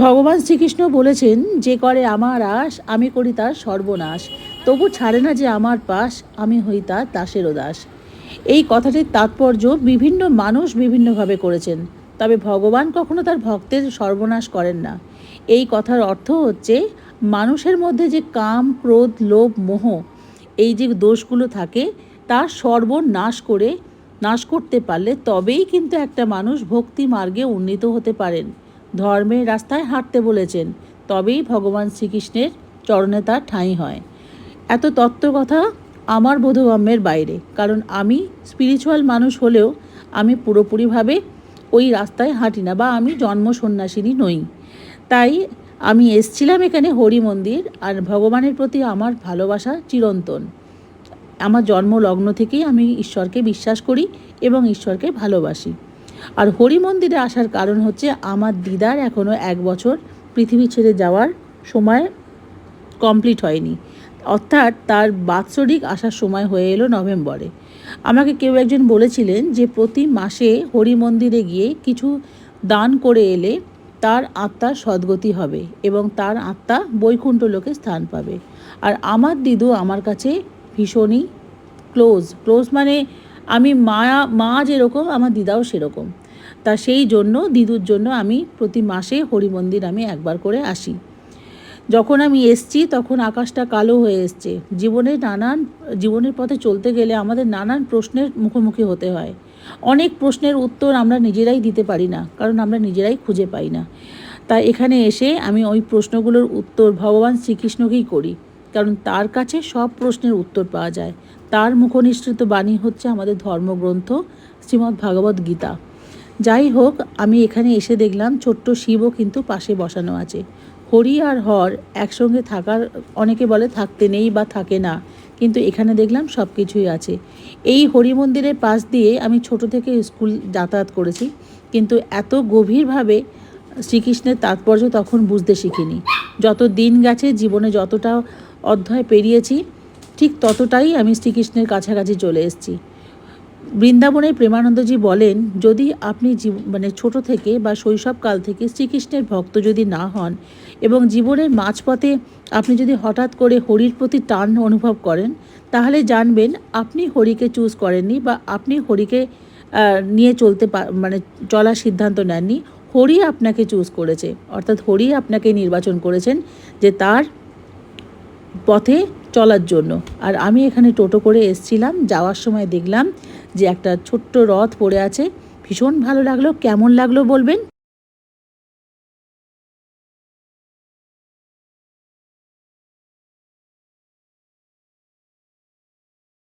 ভগবান শ্রীকৃষ্ণ বলেছেন, যে করে আমার আশ, আমি করি তার সর্বনাশ। তবু ছাড়ে না যে আমার পাশ, আমি হই তার দাসেরও দাস। এই কথাটির তাৎপর্য বিভিন্ন মানুষ বিভিন্নভাবে করেছেন। তবে ভগবান কখনো তার ভক্তের সর্বনাশ করেন না। এই কথার অর্থ হচ্ছে, মানুষের মধ্যে যে কাম, ক্রোধ, লোভ, মোহ, এই যে দোষগুলো থাকে, তার সর্বনাশ করে, নাশ করতে পারলে তবেই কিন্তু একটা মানুষ ভক্তি মার্গে উন্নীত হতে পারেন। ধর্মের রাস্তায় হাঁটতে বলেছেন, তবেই ভগবান শ্রীকৃষ্ণের চরণে তার ঠাঁই হয়। এত তত্ত্ব কথা আমার বোধগম্যের বাইরে, কারণ আমি স্পিরিচুয়াল মানুষ হলেও আমি পুরোপুরিভাবে ওই রাস্তায় হাঁটি না বা আমি জন্ম সন্ন্যাসিনী নই। তাই আমি এসছিলাম এখানে হরি মন্দির আর ভগবানের প্রতি আমার ভালোবাসা চিরন্তন। আমার জন্ম লগ্ন থেকেই আমি ঈশ্বরকে বিশ্বাস করি এবং ঈশ্বরকে ভালোবাসি। আর হরি মন্দিরে আসার কারণ হচ্ছে আমার দিদার এখনও এক বছর পৃথিবী ছেড়ে যাওয়ার সময় কমপ্লিট হয়নি। অর্থাৎ তার বাৎসরিক আসার সময় হয়ে এলো নভেম্বরে। আমাকে কেউ একজন বলেছিলেন যে প্রতি মাসে হরি মন্দিরে গিয়ে কিছু দান করে এলে তার আত্মার সদ্গতি হবে এবং তার আত্মা বৈকুণ্ঠ লোকে স্থান পাবে। আর আমার দিদু আমার কাছে ভীষণই ক্লোজ ক্লোজ মানে আমি মা মা যেরকম, আমার দিদাও সেরকম। তা সেই জন্য, দিদুর জন্য আমি প্রতি মাসে হরি মন্দির আমি একবার করে আসি। যখন আমি এসছি, তখন আকাশটা কালো হয়ে এসছে। জীবনে নানান, জীবনের পথে চলতে গেলে আমাদের নানান প্রশ্নের মুখোমুখি হতে হয়। অনেক প্রশ্নের উত্তর আমরা নিজেরাই দিতে পারি না, কারণ আমরা নিজেরাই খুঁজে পাই না। তাই এখানে এসে আমি ওই প্রশ্নগুলোর উত্তর ভগবান শ্রীকৃষ্ণকেই করি। কারণ তার কাছে সব প্রশ্নের উত্তর পাওয়া যায়। তার মুখনিসৃত বাণী হচ্ছে আমাদের ধর্মগ্রন্থ, শ্রীমদ্ ভাগবত গীতা। যাই হোক, আমি এখানে এসে দেখলাম ছোট্ট শিবও কিন্তু পাশে বসানো আছে। হরি আর হর একসঙ্গে থাকার, অনেকে বলে থাকতে নেই বা থাকে না, কিন্তু এখানে দেখলাম সব কিছুই আছে। এই হরি মন্দিরের পাশ দিয়ে আমি ছোট থেকে স্কুল যাতায়াত করেছি, কিন্তু এত গভীরভাবে শ্রীকৃষ্ণের তাৎপর্য তখন বুঝতে শিখিনি। যত দিন গেছে, জীবনে যতটা অধ্যায় পেরিয়েছি, ঠিক ততটাই আমি শ্রীকৃষ্ণের কাছাকাছি চলে এসেছি। বৃন্দাবনে প্রেমানন্দজি বলেন, যদি আপনি মানে ছোট থেকে বা শৈশবকাল থেকে শ্রীকৃষ্ণের ভক্ত যদি না হন এবং জীবনের মাঝপথে আপনি যদি হঠাৎ করে হরির প্রতি টান অনুভব করেন, তাহলে জানবেন আপনি হরিকে চুজ করেননি বা আপনি হরিকে নিয়ে চলতে মানে চলার সিদ্ধান্ত নেননি। হরি আপনাকে চুজ করেছে, অর্থাৎ হরি আপনাকে নির্বাচন করেছেন যে তার পথে চলার জন্য। আর আমি এখানে টোটো করে এসছিলাম, যাওয়ার সময় দেখলাম যে একটা ছোট্ট রথ পড়ে আছে। ভীষণ ভালো লাগল, কেমন লাগল বলবেন?